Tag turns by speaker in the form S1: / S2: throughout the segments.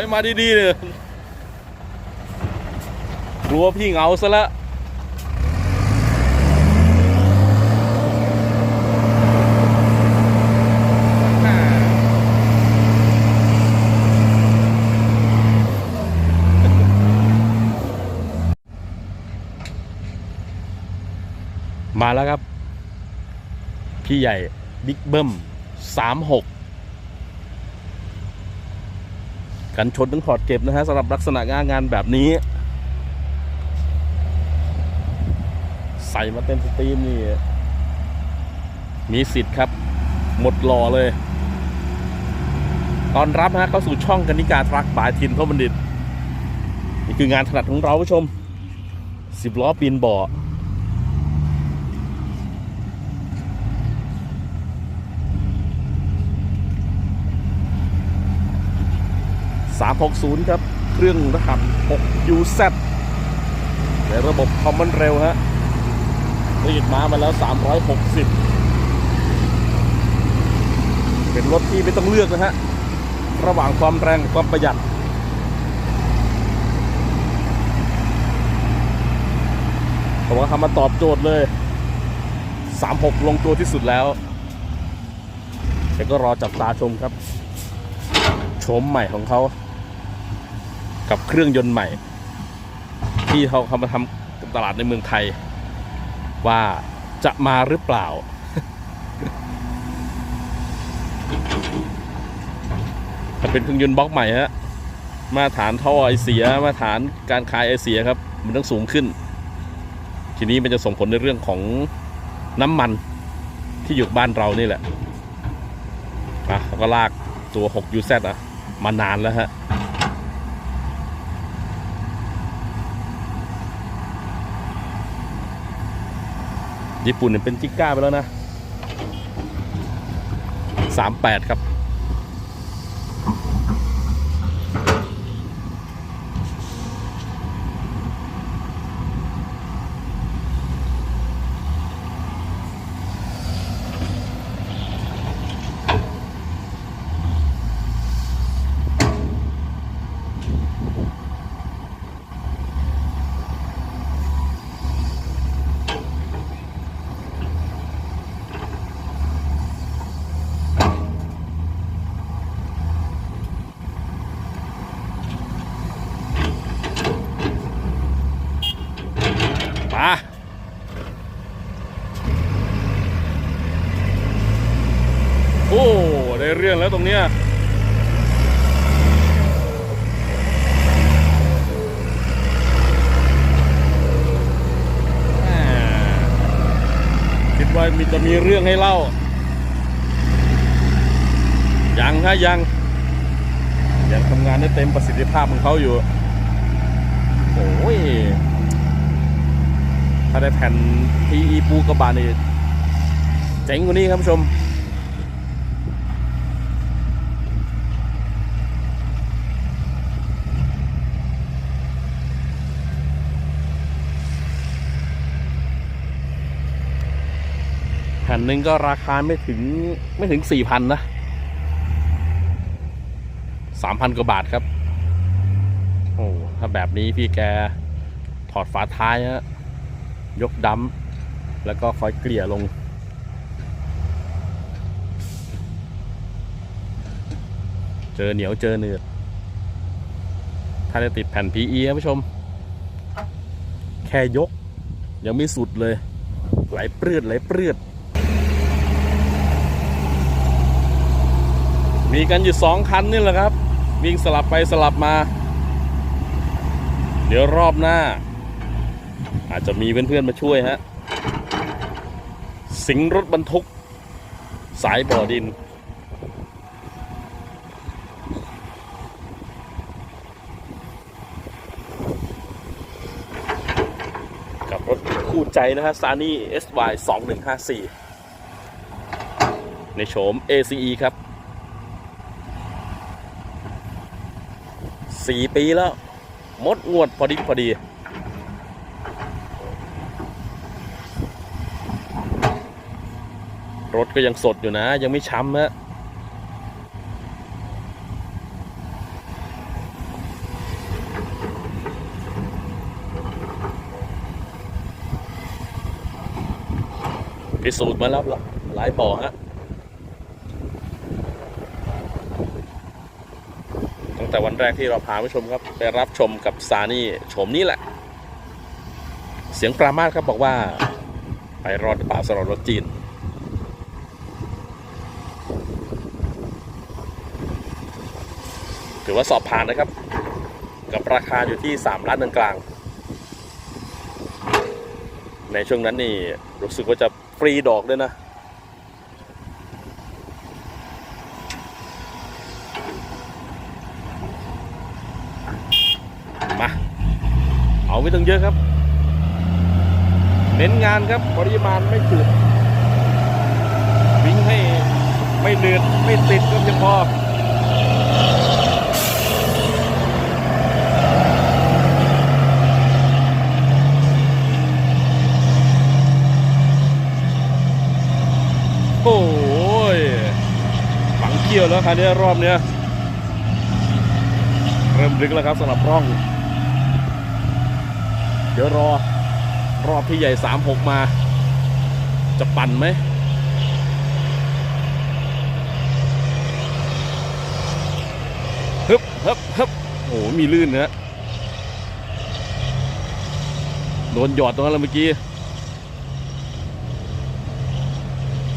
S1: อยมาดีๆเลยกลัวพี่เหงาซะแล้วมาแล้วครับ พี่ใหญ่บิ๊กเบิ้มสามหก กันชนต้องถอดเก็บนะฮะสำหรับลักษณะงานงานแบบนี้ ใส่มาเต็มสตรีมนี่ มีสิทธิ์ครับ หมดหล่อเลย ตอนรับฮะเข้าสู่ช่องกนิกาทรักบายทินพบัณฑิต นี่คืองานถนัดของเราผู้ชมสิบล้อปีนบ่อ 360 ครับ เครื่องรหัส 6UZ ในระบบคอมมอนเร็วฮะผลิตมามาแล้ว 360 เป็นรถที่ไม่ต้องเลือกนะฮะ ระหว่างความแรงกับความประหยัดผมว่าทำมาตอบโจทย์เลย 36 ลงตัวที่สุดแล้วแต่ก็รอจับตาชมครับโฉมใหม่ของเขา กับเครื่องยนต์ใหม่ ที่เขาเขามาทำตลาดในเมืองไทย ว่าจะมาหรือเปล่าถ้าเป็นเครื่องยนต์บล็อกใหม่ฮะมาตรฐานท่อไอเสียมาตรฐานการคายไอเสียครับ มันต้องสูงขึ้น ทีนี้มันจะส่งผลในเรื่องของน้ำมันที่อยู่บ้านเรานี่แหละอะก็ลากตัว 6UZ อะ มานานแล้วฮะ ญี่ปุ่นเนี่ยเป็นจิก้าไปแล้วนะ 38 ครับ มาโอ้ได้เรื่องแล้วตรงเนี้ยคิดว่ามีจะมีเรื่องให้เล่า ยังฮะยัง ยังทำงานได้เต็มประสิทธิภาพของเขาอยู่ โอ้ย ถ้าได้แผ่น PE ปูกระบานี่เจ๋งกว่านี้ครับผู้ชม แผ่นหนึ่งก็ราคาไม่ถึงไม่ถึงสี่พันนะสามพันกว่าบาทครับ โอ้ถ้าแบบนี้พี่แกถอดฝาท้ายฮะ ยกดัมแล้วก็คอยเกลี่ยลง เจอเหนียวเจอเนืดถ้าจะติดแผ่น PE ครับผู้ชม แค่ยก ยังไม่สุดเลย ไหลเปลือดไหลเปลือดมีกันอยู่สองคันนี่แหละครับ วิ่งสลับไปสลับมา เดี๋ยวรอบหน้า อาจจะมีเพื่อนๆมาช่วยฮะ สิงรถบรรทุก สายบ่อดิน กับรถคู่ใจนะฮะ s a n y SY 2154 ในโฉม ACE ครับ 4 ปีแล้ว มดงวดพอดีพอดี ถก็ยังสดอยู่นะ ยังไม่ช้ำฮะพิสูจน์มาแล้วหลายบ่อฮะตั้งแต่วันแรกที่เราพาผู้ชมครับ ไปรับชมกับซานี่ชมนี่แหละ เสียงปรามาสครับบอกว่า ไปรอดหรป่าสำหรัรถจีน ถือว่าสอบผ่านนะครับ กับราคาอยู่ที่ 3 ล้านกลาง ในช่วงนั้นนี่รู้สึกว่าจะฟรีดอกด้วยนะมาเอาไม่ต้องเยอะครับ เน้นงานครับปริมาณไม่จืดวิ่งให้ไม่เดือดไม่ติดก็เพียงพอ โอ้ยฝังเกี่ยวแล้วคันนี้รอบเนี้ยเริ่มลึกแล้วครับสำหรับร่อง เดี๋ยวรอรอบที่ใหญ่ 36 มา จะปั่นไหมฮึบฮึบฮึบโอ้โหมีลื่นนะโดนหยอดตรงนั้นแล้วเมื่อกี้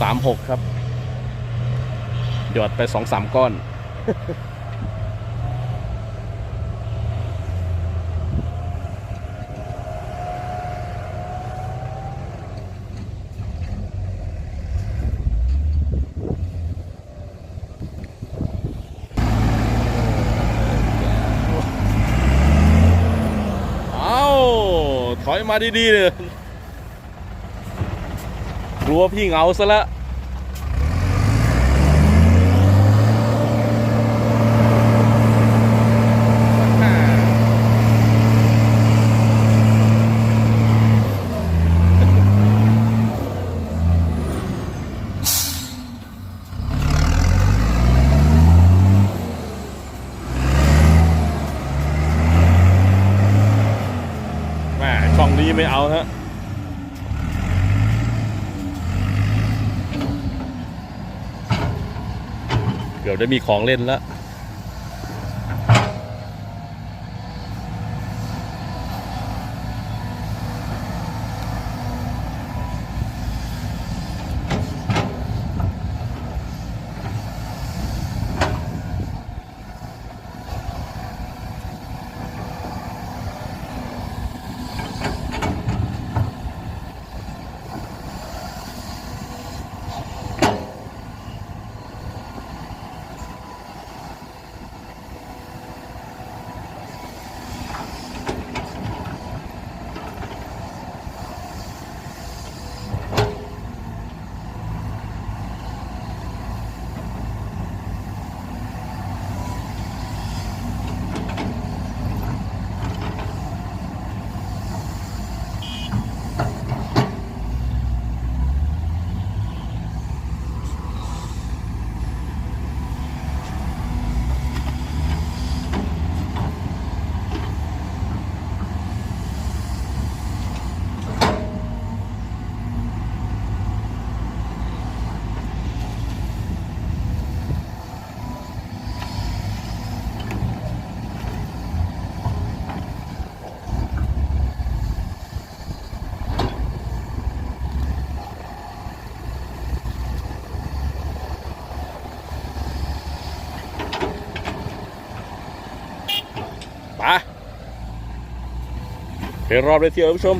S1: สามหกครับ หยอดไปสองสามก้อน เอาถอยมาดี ๆ เลย กลัวพี่เหงาซะแล้วแม่ช่องนี้ไม่เอาฮะ เกือบได้มีของเล่นแล้ว รอบเลยเที่ยวผู้ชม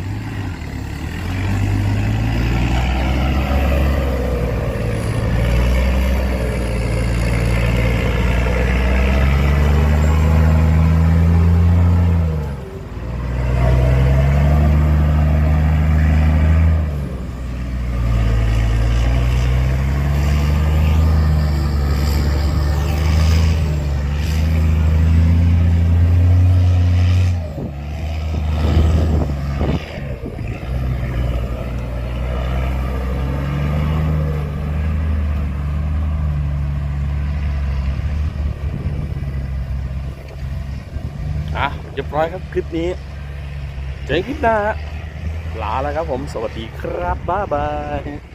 S1: อะเรียบร้อยครับคลิปนี้ เจอกันคลิปหน้าฮะลาแล้วครับผม สวัสดีครับ บ๊ายบาย